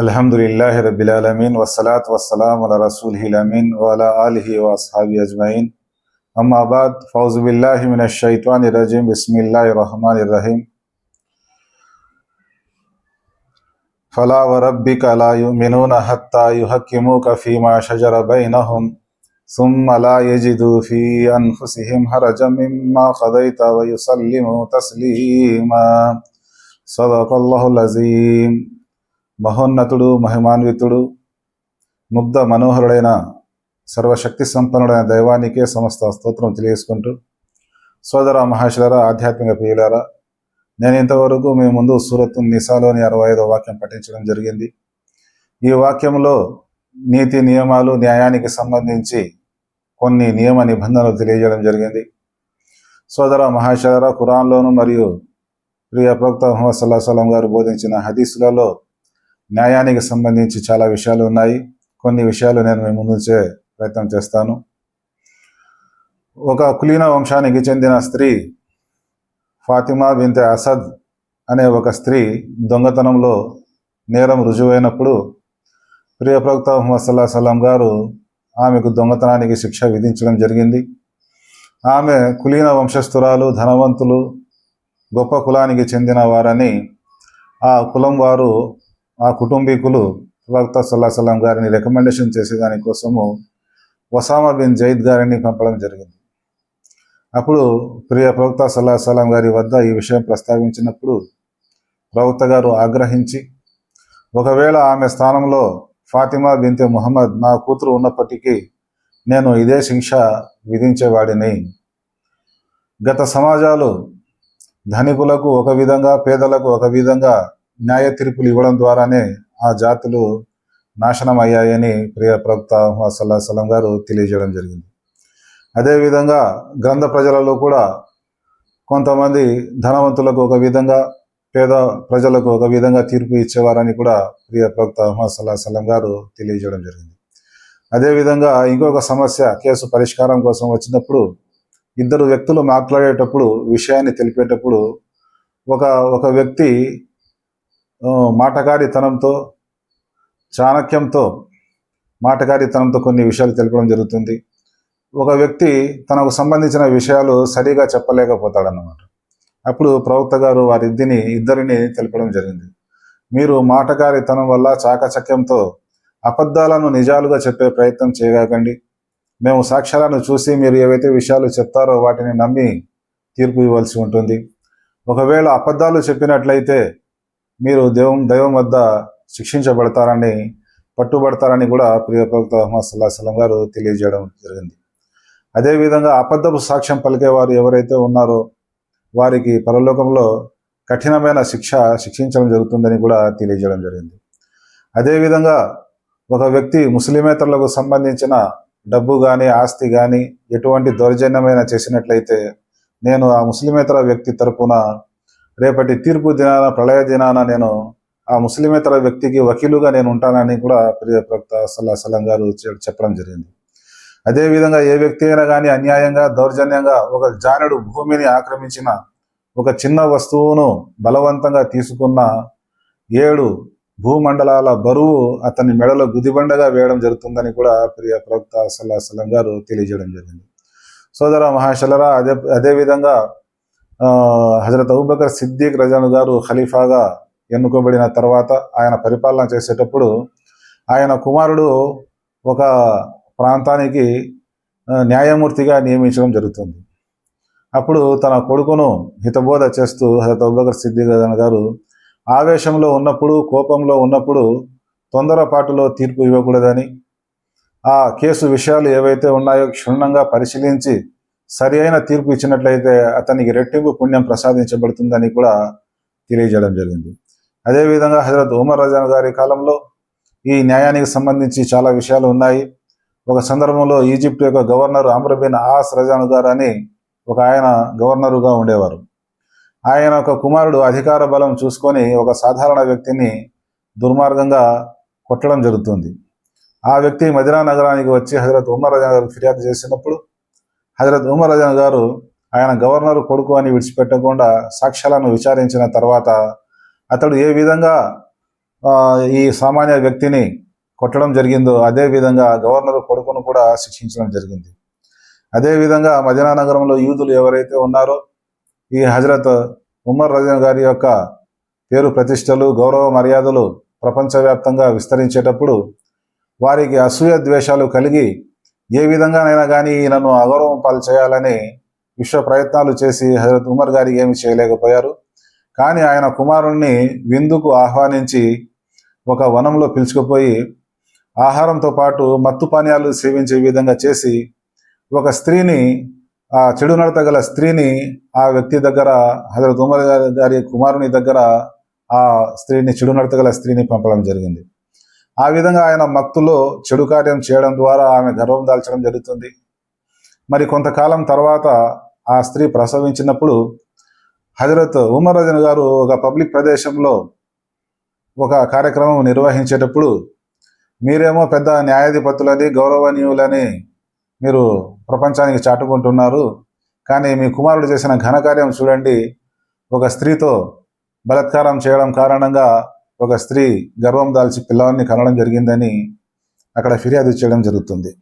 الحمد لله رب العالمين والصلاة والسلام على رسوله الأمين وعلى آله وأصحابه أجمعين أما بعد فأعوذ بالله من الشيطان الرجيم فلا وربك لا يؤمنون حتى يحكموك فيما شجر بينهم ثم لا يجدوا في أنفسهم حرجا مما قضيت ويسلموا تسليما صدق الله العظيم మహోన్నతుడు మహిమాన్వితుడు ముగ్ధ మనోహరుడైన సర్వశక్తి సంపన్నుడైన దైవానికే సమస్త స్తోత్రం తెలియజేసుకుంటూ సోదర మహాశులరా ఆధ్యాత్మిక ప్రియులారా నేను ఇంతవరకు మీ ముందు సూరత్ నిసాలోని అరవై ఐదో వాక్యం పఠించడం జరిగింది. ఈ వాక్యంలో నీతి నియమాలు న్యాయానికి సంబంధించి కొన్ని నియమ నిబంధనలు తెలియజేయడం జరిగింది. సోదర మహాశర ఖురాన్లోను మరియు ప్రియ ప్రవక్త ముహమ్మద్ సల్లాహ్ సలం గారు బోధించిన హదీసులలో న్యాయానికి సంబంధించి చాలా విషయాలు ఉన్నాయి. కొన్ని విషయాలు నేను మీ ముందుంచే ప్రయత్నం చేస్తాను. ఒక కులీన వంశానికి చెందిన స్త్రీ ఫాతిమా బింతే అసద్ అనే ఒక స్త్రీ దొంగతనంలో నేరం రుజువైనప్పుడు ప్రియ ప్రవక్త ముహమ్మద్ సల్లా సలాం గారు ఆమెకు దొంగతనానికి శిక్ష విధించడం జరిగింది. ఆమె కులీన వంశస్థురాలు ధనవంతులు గొప్ప కులానికి చెందిన వారని ఆ కులం వారు ఆ కుటుంబీకులు ప్రవక్త సల్లా సలాం గారిని రికమెండేషన్ చేసే దానికోసము వసామా బిన్ జైద్ గారిని పంపడం జరిగింది. అప్పుడు ప్రియ ప్రవక్త సల్లా సలాం గారి వద్ద ఈ విషయం ప్రస్తావించినప్పుడు ప్రవక్త గారు ఆగ్రహించి ఒకవేళ ఆమె స్థానంలో ఫాతిమా బింతే ముహమ్మద్ నా కూతురు ఉన్నప్పటికీ నేను ఇదే శిక్ష విధించేవాడిని. గత సమాజాలు ధనికులకు ఒక విధంగా పేదలకు ఒక విధంగా న్యాయ తీర్పులు ఇవ్వడం ద్వారానే ఆ జాతులు నాశనం అయ్యాయని ప్రియ ప్రవక్త సల్లా సలం గారు తెలియజేయడం జరిగింది. అదేవిధంగా గ్రంథ ప్రజలలో కూడా కొంతమంది ధనవంతులకు ఒక విధంగా పేద ప్రజలకు ఒక విధంగా తీర్పు ఇచ్చేవారని కూడా ప్రియ ప్రవక్త మహమ్మద్ సల్లా సలం గారు తెలియజేయడం జరిగింది. అదేవిధంగా ఇంకొక సమస్య కేసు పరిష్కారం కోసం వచ్చినప్పుడు ఇద్దరు వ్యక్తులు మాట్లాడేటప్పుడు విషయాన్ని తెలిపేటప్పుడు ఒక ఒక వ్యక్తి మాటకారితనంతో చాణక్యంతో మాటకారితనంతో కొన్ని విషయాలు తెలపడం జరుగుతుంది. ఒక వ్యక్తి తనకు సంబంధించిన విషయాలు సరిగా చెప్పలేకపోతాడన్నమాట. అప్పుడు ప్రవక్త గారు వారిద్దరిని ఇద్దరిని తెలపడం జరిగింది. మీరు మాటగారితనం వల్ల చాకచక్యంతో అబద్ధాలను నిజాలుగా చెప్పే ప్రయత్నం చేయకండి. మేము సాక్ష్యాలను చూసి మీరు ఏవైతే విషయాలు చెప్తారో వాటిని నమ్మి తీర్పు ఇవ్వాల్సి ఉంటుంది. ఒకవేళ అబద్ధాలు చెప్పినట్లయితే మీరు దైవం దైవం వద్ద శిక్షించబడతారని పట్టుబడతారని కూడా ప్రియ ప్రవక్త మహమ్మద్ సల్లా సలం గారు తెలియజేయడం జరిగింది. అదేవిధంగా అబద్ధపు సాక్ష్యం పలికేవారు ఎవరైతే ఉన్నారో వారికి పరలోకంలో కఠినమైన శిక్ష శిక్షించడం జరుగుతుందని కూడా తెలియజేయడం జరిగింది. అదేవిధంగా ఒక వ్యక్తి ముస్లిమేతరులకు సంబంధించిన డబ్బు కానీ ఆస్తి కానీ ఎటువంటి దౌర్జన్యమైన చేసినట్లయితే నేను ఆ ముస్లిమేతర వ్యక్తి తరపున రేపటి తీర్పు దినాన ప్రళయ దినాన నేను ఆ ముస్లిమేతర వ్యక్తికి వకీలుగా నేను ఉంటానని కూడా ప్రియ ప్రవక్త సల్లా సలం గారు చెప్పడం జరిగింది. అదేవిధంగా ఏ వ్యక్తి అయినా కానీ అన్యాయంగా దౌర్జన్యంగా ఒక జానుడు భూమిని ఆక్రమించిన ఒక చిన్న వస్తువును బలవంతంగా తీసుకున్న ఏడు భూమండలాల బరువు అతని మెడలో గుదిబండగా వేయడం జరుగుతుందని కూడా ప్రియ ప్రవక్త సల్లా సలం గారు తెలియజేయడం జరిగింది. సోదర మహాశలరా అదే అదేవిధంగా హజరత్ అబూబకర్ సిద్దిక్ రజాను గారు ఖలీఫాగా ఎన్నుకోబడిన తర్వాత ఆయన పరిపాలన చేసేటప్పుడు ఆయన కుమారుడు ఒక ప్రాంతానికి న్యాయమూర్తిగా నియమించడం జరుగుతుంది. అప్పుడు తన కొడుకును హితబోధ చేస్తూ హజరత్ అబూబకర్ సిద్దిక్ గారు ఆవేశంలో ఉన్నప్పుడు కోపంలో ఉన్నప్పుడు తొందరపాటులో తీర్పు ఇవ్వకూడదని ఆ కేసు విషయాలు ఏవైతే ఉన్నాయో క్షుణ్ణంగా పరిశీలించి సరి అయిన తీర్పు ఇచ్చినట్లయితే అతనికి రెట్టింపు పుణ్యం ప్రసాదించబడుతుందని కూడా తెలియజేయడం జరిగింది. అదేవిధంగా హజరత్ ఉమర్ రజాన్ గారి కాలంలో ఈ న్యాయానికి సంబంధించి చాలా విషయాలు ఉన్నాయి. ఒక సందర్భంలో ఈజిప్ట్ యొక్క గవర్నర్ అమ్రబిన్ ఆస్ రజాను గారు అని ఒక ఆయన గవర్నరుగా ఉండేవారు. ఆయన ఒక కుమారుడు అధికార బలం చూసుకొని ఒక సాధారణ వ్యక్తిని దుర్మార్గంగా కొట్టడం జరుగుతుంది. ఆ వ్యక్తి మదినా నగరానికి వచ్చి హజరత్ ఉమర్ రజా గారికి ఫిర్యాదు చేసినప్పుడు హజరత్ ఉమర్ రజాన్ గారు ఆయన గవర్నర్ కొడుకు అని విడిచిపెట్టకుండా సాక్ష్యాలను విచారించిన తర్వాత అతడు ఏ విధంగా ఈ సామాన్య వ్యక్తిని కొట్టడం జరిగిందో అదేవిధంగా గవర్నర్ కొడుకును కూడా శిక్షించడం జరిగింది. అదేవిధంగా మదీనా నగరంలో యూదులు ఎవరైతే ఉన్నారో ఈ హజరత్ ఉమర్ రజన్ గారి యొక్క పేరు ప్రతిష్టలు గౌరవ మర్యాదలు ప్రపంచవ్యాప్తంగా విస్తరించేటప్పుడు వారికి అసూయ ద్వేషాలు కలిగి ఏ విధంగానైనా కానీ ఈయనను అగౌరవం పాలు చేయాలని విశ్వ ప్రయత్నాలు చేసి హజరత్ ఉమర్ గారికి ఏమి చేయలేకపోయారు. కానీ ఆయన కుమారుణ్ణి విందుకు ఆహ్వానించి ఒక వనంలో పిలుచుకుపోయి ఆహారంతో పాటు మత్తు పానీయాలు సేవించే విధంగా చేసి ఒక స్త్రీని ఆ చెడు నడత గల స్త్రీని ఆ వ్యక్తి దగ్గర హజరత్ ఉమర్ గారి గారి కుమారుని దగ్గర ఆ స్త్రీని చెడు నడత గల స్త్రీని పంపడం జరిగింది. ఆ విధంగా ఆయన మత్తులో చెడు కార్యం చేయడం ద్వారా ఆమె గర్వం దాల్చడం జరుగుతుంది. మరి కొంతకాలం తర్వాత ఆ స్త్రీ ప్రసవించినప్పుడు హజరత్ ఉమర్ రజన్ గారు ఒక పబ్లిక్ ప్రదేశంలో ఒక కార్యక్రమం నిర్వహించేటప్పుడు మీరేమో పెద్ద న్యాయాధిపతులని గౌరవనీయులని మీరు ప్రపంచానికి చాటుకుంటున్నారు. కానీ మీ కుమారుడు చేసిన ఘనకార్యం చూడండి. ఒక స్త్రీతో బలాత్కారం చేయడం కారణంగా ఒక స్త్రీ గర్వం దాల్చి పిల్లవాడిని కనడం జరిగిందని అక్కడ ఫిర్యాదు చేయడం జరుగుతుంది.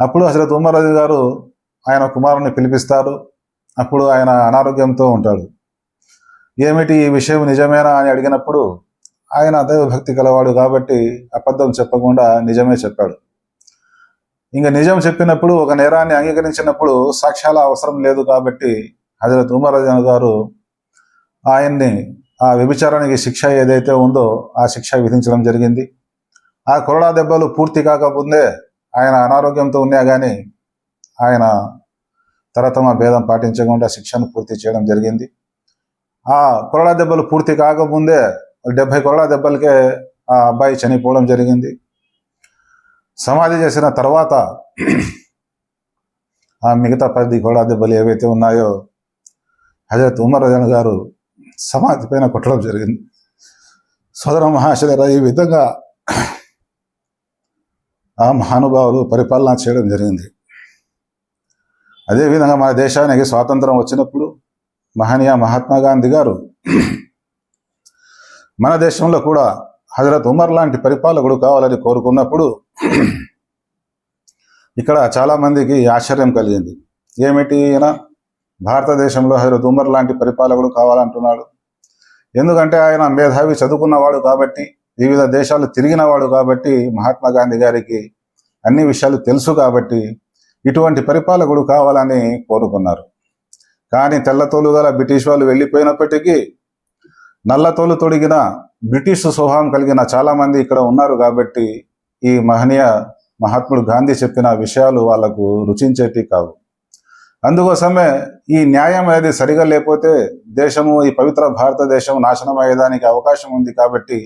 అప్పుడు హజరత్ ఉమర్ అజీ గారు ఆయన కుమారుని పిలిపిస్తారు. అప్పుడు ఆయన అనారోగ్యంతో ఉంటాడు. ఏమిటి ఈ విషయం నిజమేనా అని అడిగినప్పుడు ఆయన దైవభక్తి గలవాడు కాబట్టి అబద్ధం చెప్పకుండా నిజమే చెప్పాడు. ఇంకా నిజం చెప్పినప్పుడు ఒక నేరాన్ని అంగీకరించినప్పుడు సాక్ష్యాల అవసరం లేదు కాబట్టి హజరత్ ఉమర్ అజన్ గారు ఆయన్ని ఆ వ్యభిచారానికి శిక్ష ఏదైతే ఉందో ఆ శిక్ష విధించడం జరిగింది. ఆ కొరడా దెబ్బలు పూర్తి కాకముందే ఆయన అనారోగ్యంతో ఉన్నా కానీ ఆయన తరతమ భేదం పాటించకుండా శిక్షను పూర్తి చేయడం జరిగింది. ఆ కొరడా దెబ్బలు పూర్తి కాకముందే డెబ్బై కోళ్ళ దెబ్బలకే ఆ అబ్బాయి చనిపోవడం జరిగింది. సమాధి చేసిన తర్వాత ఆ మిగతా పది కోళ్ళ దెబ్బలు ఏవైతే ఉన్నాయో హజరత్ ఉమర్ రజన్ గారు సమాధి పైన కొట్టడం జరిగింది. సోదర మహాశయుల ఈ విధంగా ఆ మహానుభావులు పరిపాలన చేయడం జరిగింది. అదేవిధంగా మన దేశానికి స్వాతంత్రం వచ్చినప్పుడు మహనీయ మహాత్మా గాంధీ గారు మన దేశంలో కూడా హజరత్ ఉమర్ లాంటి పరిపాలకుడు కావాలని కోరుకున్నప్పుడు ఇక్కడ చాలా మందికి ఆశ్చర్యం కలిగింది. ఏమిటి ఈయన? భారతదేశంలో హజరత్ ఉమర్ లాంటి పరిపాలకుడు కావాలంటున్నాడు. ఎందుకంటే ఆయన మేధావి చదువుకున్నవాడు కాబట్టి వివిధ దేశాలు తిరిగినవాడు కాబట్టి మహాత్మా గాంధీ గారికి అన్ని విషయాలు తెలుసు కాబట్టి ఇటువంటి పరిపాలకుడు కావాలని కోరుకున్నారు. కానీ తెల్లతోలు గల బ్రిటిష్ వాళ్ళు వెళ్ళిపోయినప్పటికీ నల్లతోలు తొడిగిన బ్రిటిష్ స్వభావం కలిగిన చాలామంది ఇక్కడ ఉన్నారు కాబట్టి ఈ మహనీయ మహాత్ముడు గాంధీ చెప్పిన విషయాలు వాళ్ళకు రుచించేటి కావు. అందుకోసమే ఈ న్యాయం అనేది సరిగా లేకపోతే దేశము ఈ పవిత్ర భారతదేశం నాశనం అయ్యేదానికి అవకాశం ఉంది కాబట్టి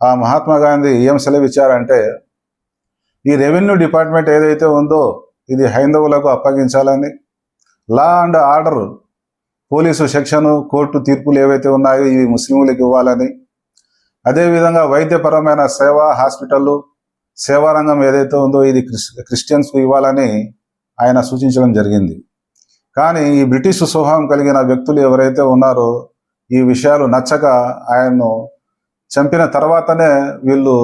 ఆ మహాత్మా గాంధీ ఏం సెలవిచ్చారంటే ఈ రెవెన్యూ డిపార్ట్మెంట్ ఏదైతే ఉందో ఇది హైందవులకు అప్పగించాలని. Law and order police section court తీర్పులు ఏవైతే ఉన్నాయో ఇవి ముస్లింలకు ఇవ్వాలని. అదేవిధంగా వైద్యపరమైన సేవ హాస్పిటళ్ళు సేవారంగం ఏదైతే ఉందో ఇది క్రిస్ క్రిస్టియన్స్కు ఇవ్వాలని ఆయన సూచించడం జరిగింది. కానీ ఈ బ్రిటిష్ స్వభావం కలిగిన వ్యక్తులు ఎవరైతే ఉన్నారో ఈ విషయాలు నచ్చక ఆయన్ను చంపిన తర్వాతనే వీళ్ళు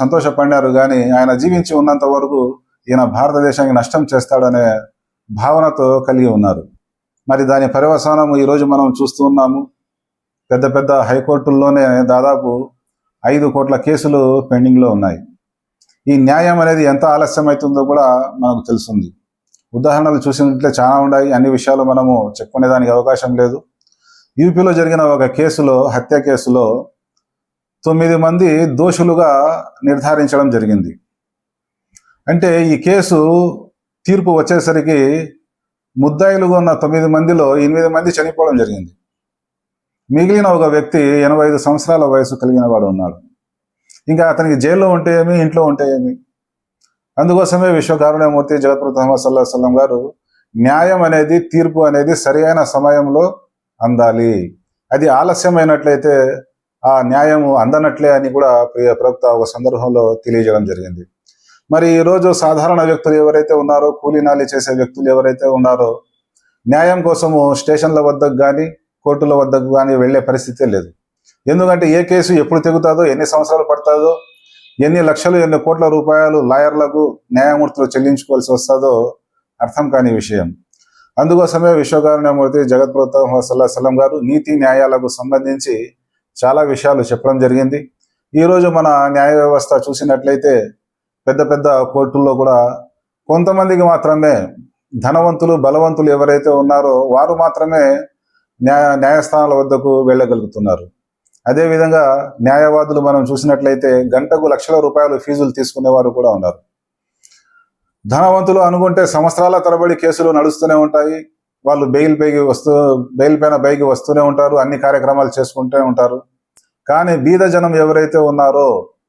సంతోషపడినారు. కానీ ఆయన జీవించి ఉన్నంత వరకు ఈయన భారతదేశానికి నష్టం చేస్తాడనే భావనతో కలిగి ఉన్నారు. మరి దాని పర్యవసానం ఈరోజు మనం చూస్తూ ఉన్నాము. పెద్ద పెద్ద హైకోర్టుల్లోనే దాదాపు ఐదు కోట్ల కేసులు పెండింగ్లో ఉన్నాయి. ఈ న్యాయం అనేది ఎంత ఆలస్యం అవుతుందో కూడా మనకు తెలుస్తుంది ఉదాహరణలు చూసినట్లే చాలా ఉన్నాయి. అన్ని విషయాలు మనము చెప్పుకునేదానికి అవకాశం లేదు. యూపీలో జరిగిన ఒక కేసులో హత్య కేసులో తొమ్మిది మంది దోషులుగా నిర్ధారించడం జరిగింది. అంటే ఈ కేసు తీర్పు వచ్చేసరికి ముద్దాయిలుగా ఉన్న తొమ్మిది మందిలో ఎనిమిది మంది చనిపోవడం జరిగింది. మిగిలిన ఒక వ్యక్తి ఎనభై ఐదు సంవత్సరాల వయసు కలిగిన వాడు ఉన్నాడు. ఇంకా అతనికి జైల్లో ఉంటే ఏమి ఇంట్లో ఉంటే ఏమి? అందుకోసమే విశ్వకారుణ్యమూర్తి జగత్ప్రత మహమ్మద్ సల్లా సల్లం గారు న్యాయం అనేది తీర్పు అనేది సరియైన సమయంలో అందాలి. అది ఆలస్యమైనట్లయితే ఆ న్యాయము అందనట్లే అని కూడా ప్రియ ప్రవక్త ఒక సందర్భంలో తెలియజేయడం జరిగింది. మరి ఈరోజు సాధారణ వ్యక్తులు ఎవరైతే ఉన్నారో కూలీనాలి చేసే వ్యక్తులు ఎవరైతే ఉన్నారో న్యాయం కోసము స్టేషన్ల వద్దకు కానీ కోర్టుల వద్దకు కానీ వెళ్ళే పరిస్థితే లేదు. ఎందుకంటే ఏ కేసు ఎప్పుడు తెగుతుందో ఎన్ని సంవత్సరాలు పడుతుందో ఎన్ని లక్షలు ఎన్ని కోట్ల రూపాయలు లాయర్లకు న్యాయమూర్తులు చెల్లించుకోవాల్సి వస్తుందో అర్థం కాని విషయం. అందుకోసమే విశ్వకారుణ్యమూర్తి జగత్ప్రత సల్లాహం గారు నీతి న్యాయాలకు సంబంధించి చాలా విషయాలు చెప్పడం జరిగింది. ఈరోజు మన న్యాయ వ్యవస్థ చూసినట్లయితే పెద్ద పెద్ద కోర్టుల్లో కూడా కొంతమందికి మాత్రమే ధనవంతులు బలవంతులు ఎవరైతే ఉన్నారో వారు మాత్రమే న్యాయ న్యాయస్థానాల వద్దకు వెళ్ళగలుగుతున్నారు. అదేవిధంగా న్యాయవాదులు మనం చూసినట్లయితే గంటకు లక్షల రూపాయలు ఫీజులు తీసుకునేవారు కూడా ఉన్నారు. ధనవంతులు అనుకుంటే సంవత్సరాల తరబడి కేసులు నడుస్తూనే ఉంటాయి. వాళ్ళు బెయిల్ పైకి వస్తూ బెయిల్ పైన పైకి వస్తూనే ఉంటారు. అన్ని కార్యక్రమాలు చేసుకుంటూనే ఉంటారు. కానీ బీద జనం ఎవరైతే ఉన్నారో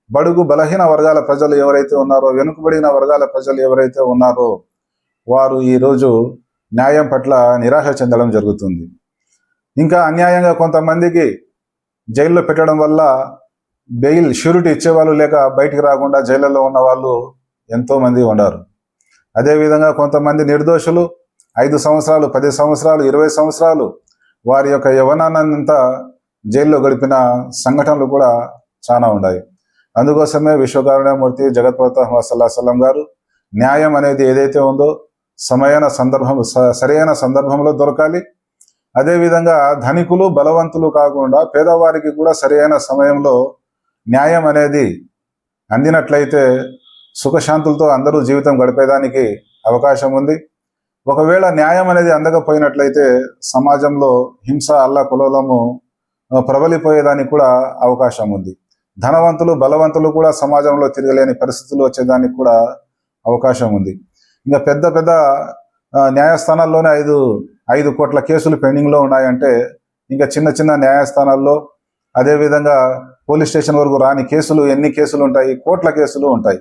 బడుగు బలహీన వర్గాల ప్రజలు ఎవరైతే ఉన్నారో వెనుకబడిన వర్గాల ప్రజలు ఎవరైతే ఉన్నారో వారు ఈరోజు న్యాయం పట్ల నిరాశ చెందడం జరుగుతుంది. ఇంకా అన్యాయంగా కొంతమందికి జైల్లో పెట్టడం వల్ల బెయిల్ షూరిటీ ఇచ్చేవాళ్ళు లేక బయటికి రాకుండా జైళ్ళలో ఉన్న వాళ్ళు ఎంతోమంది ఉన్నారు. అదేవిధంగా కొంతమంది నిర్దోషులు ఐదు సంవత్సరాలు పది సంవత్సరాలు ఇరవై సంవత్సరాలు వారి యొక్క యవనాన్నంతా జైల్లో గడిపిన సంఘటనలు కూడా చాలా ఉన్నాయి. అందుకోసమే విశ్వకారుణ్యమూర్తి జగత్ప్రత సల్లాహం గారు న్యాయం అనేది ఏదైతే ఉందో సమయన సందర్భం స- సరైన సందర్భంలో దొరకాలి. అదేవిధంగా ధనికులు బలవంతులు కాకుండా పేదవారికి కూడా సరైన సమయంలో న్యాయం అనేది అందినట్లయితే సుఖశాంతులతో అందరూ జీవితం గడిపేదానికి అవకాశం ఉంది. ఒకవేళ న్యాయం అనేది అందకపోయినట్లయితే సమాజంలో హింస అల్ల కులలము ప్రబలిపోయేదానికి కూడా అవకాశం ఉంది. ధనవంతులు బలవంతులు కూడా సమాజంలో తిరగలేని పరిస్థితులు వచ్చేదానికి కూడా అవకాశం ఉంది. ఇంకా పెద్ద పెద్ద న్యాయస్థానాల్లోనే ఐదు ఐదు కోట్ల కేసులు పెండింగ్లో ఉన్నాయంటే ఇంకా చిన్న చిన్న న్యాయస్థానాల్లో అదేవిధంగా పోలీస్ స్టేషన్ వరకు రాని కేసులు ఎన్ని కేసులు ఉంటాయి? కోట్ల కేసులు ఉంటాయి.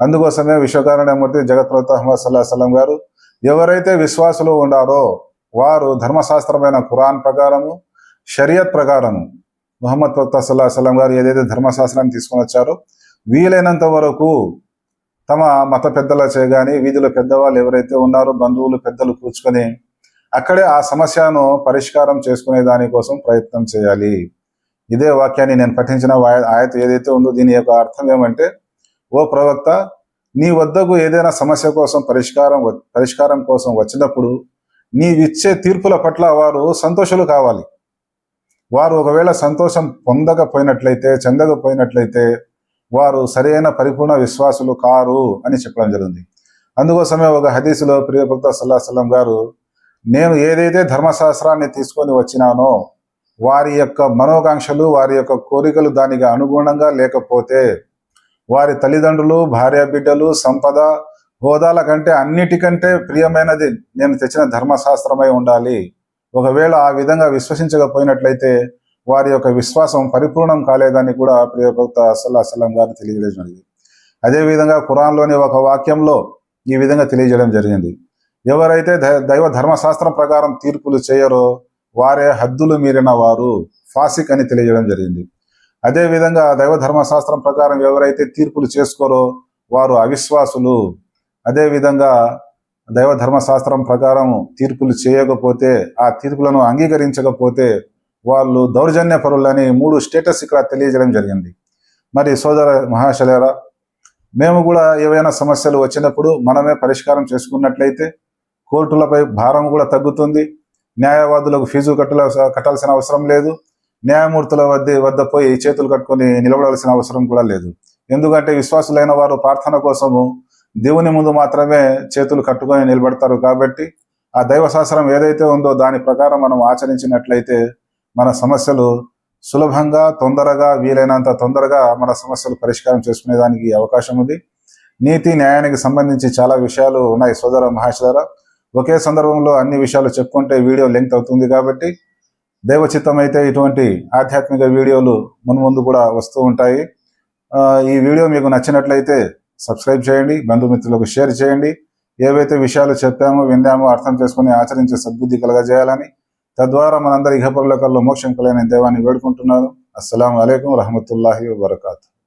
అందుకోసమే విశ్వకారుణ్యమూర్తి జగత్ అహ్మద్ సల్లాహ్ సలం గారు ఎవరైతే విశ్వాసులు ఉండారో వారు ధర్మశాస్త్రమైన ఖురాన్ ప్రకారము షరియత్ ప్రకారము ముహమ్మద్ ప్రవక్త సల్లా సలం గారు ఏదైతే ధర్మశాస్త్రాన్ని తీసుకొని వచ్చారో వీలైనంత వరకు తమ మత పెద్దల చేయగాని వీధిలో పెద్దవాళ్ళు ఎవరైతే ఉన్నారో బంధువులు పెద్దలు కూర్చుకొని అక్కడే ఆ సమస్యను పరిష్కారం చేసుకునే దానికోసం ప్రయత్నం చేయాలి. ఇదే వాక్యాన్ని నేను పఠించిన ఆయత ఏదైతే ఉందో దీని యొక్క అర్థం ఏమంటే ఓ ప్రవక్త నీ వద్దకు ఏదైనా సమస్య కోసం పరిష్కారం పరిష్కారం కోసం వచ్చినప్పుడు నీవిచ్చే తీర్పుల పట్ల వారు సంతోషులు కావాలి. వారు ఒకవేళ సంతోషం పొందకపోయినట్లయితే చెందకపోయినట్లయితే వారు సరైన పరిపూర్ణ విశ్వాసులు కారు అని చెప్పడం జరిగింది. అందుకోసమే ఒక హదీసులో ప్రియభక్త సల్లా సల్లం గారు నేను ఏదైతే ధర్మశాస్త్రాన్ని తీసుకొని వచ్చినానో వారి యొక్క మనోకాంక్షలు వారి యొక్క కోరికలు దానికి అనుగుణంగా లేకపోతే వారి తల్లిదండ్రులు భార్య బిడ్డలు సంపద హోదాల కంటే అన్నిటికంటే ప్రియమైనది నేను తెచ్చిన ధర్మశాస్త్రమై ఉండాలి. ఒకవేళ ఆ విధంగా విశ్వసించకపోయినట్లయితే వారి యొక్క విశ్వాసం పరిపూర్ణం కాలేదని కూడా ప్రియ భక్త అసల్లా సల్లం గారు తెలియజేయడం జరిగింది. అదేవిధంగా ఖురాన్లోని ఒక వాక్యంలో ఈ విధంగా తెలియజేయడం జరిగింది. ఎవరైతే దైవ ధర్మశాస్త్రం ప్రకారం తీర్పులు చేయరో వారే హద్దులు మీరిన వారు ఫాసిక్ అని తెలియజేయడం జరిగింది. అదేవిధంగా దైవ ధర్మశాస్త్రం ప్రకారం ఎవరైతే తీర్పులు చేసుకోరో వారు అవిశ్వాసులు. అదేవిధంగా దైవ ధర్మశాస్త్రం ప్రకారం తీర్పులు చేయకపోతే ఆ తీర్పులను అంగీకరించకపోతే వాళ్ళు దౌర్జన్య పరులని మూడు స్టేటస్ ఇక్కడ తెలియజేయడం జరిగింది. మరి సోదర మహాశలేరా మేము కూడా ఏవైనా సమస్యలు వచ్చినప్పుడు మనమే పరిష్కారం చేసుకున్నట్లయితే కోర్టులపై భారం కూడా తగ్గుతుంది. న్యాయవాదులకు ఫీజు కట్టల కట్టాల్సిన అవసరం లేదు. న్యాయమూర్తుల వద్ద వద్ద పోయి చేతులు కట్టుకొని నిలబడాల్సిన అవసరం కూడా లేదు. ఎందుకంటే విశ్వాసులైన వారు ప్రార్థన కోసము దేవుని ముందు మాత్రమే చేతులు కట్టుకొని నిలబడతారు కాబట్టి ఆ దైవ శాస్త్రం ఏదైతే ఉందో దాని ప్రకారం మనం ఆచరించినట్లయితే మన సమస్యలు సులభంగా తొందరగా వీలైనంత తొందరగా మన సమస్యలు పరిష్కారం చేసుకునేదానికి అవకాశం ఉంది. నీతి న్యాయానికి సంబంధించి చాలా విషయాలు ఉన్నాయి సోదర మహేశ్వర. ఒకే సందర్భంలో అన్ని విషయాలు చెప్పుకుంటే వీడియో లెంగ్త్ అవుతుంది కాబట్టి దైవచిత్తం అయితే ఇటువంటి ఆధ్యాత్మిక వీడియోలు మున్ముందు కూడా వస్తూ ఉంటాయి. ఆ, ఈ వీడియో మీకు నచ్చినట్లయితే సబ్స్క్రైబ్ చేయండి బంధుమిత్రులకు షేర్ చేయండి. ఏవైతే విషయాలు చెప్పామో విన్నామో అర్థం చేసుకుని ఆచరించే సద్బుద్ధి కలగజేయాలని తద్వారా మనందరి ఇహపరలోకాల్లో మోక్షం కలగని దేవాన్ని వేడుకుంటున్నాను. అస్సలం అయికం రహమతుల్లాహి వబర్కాతు.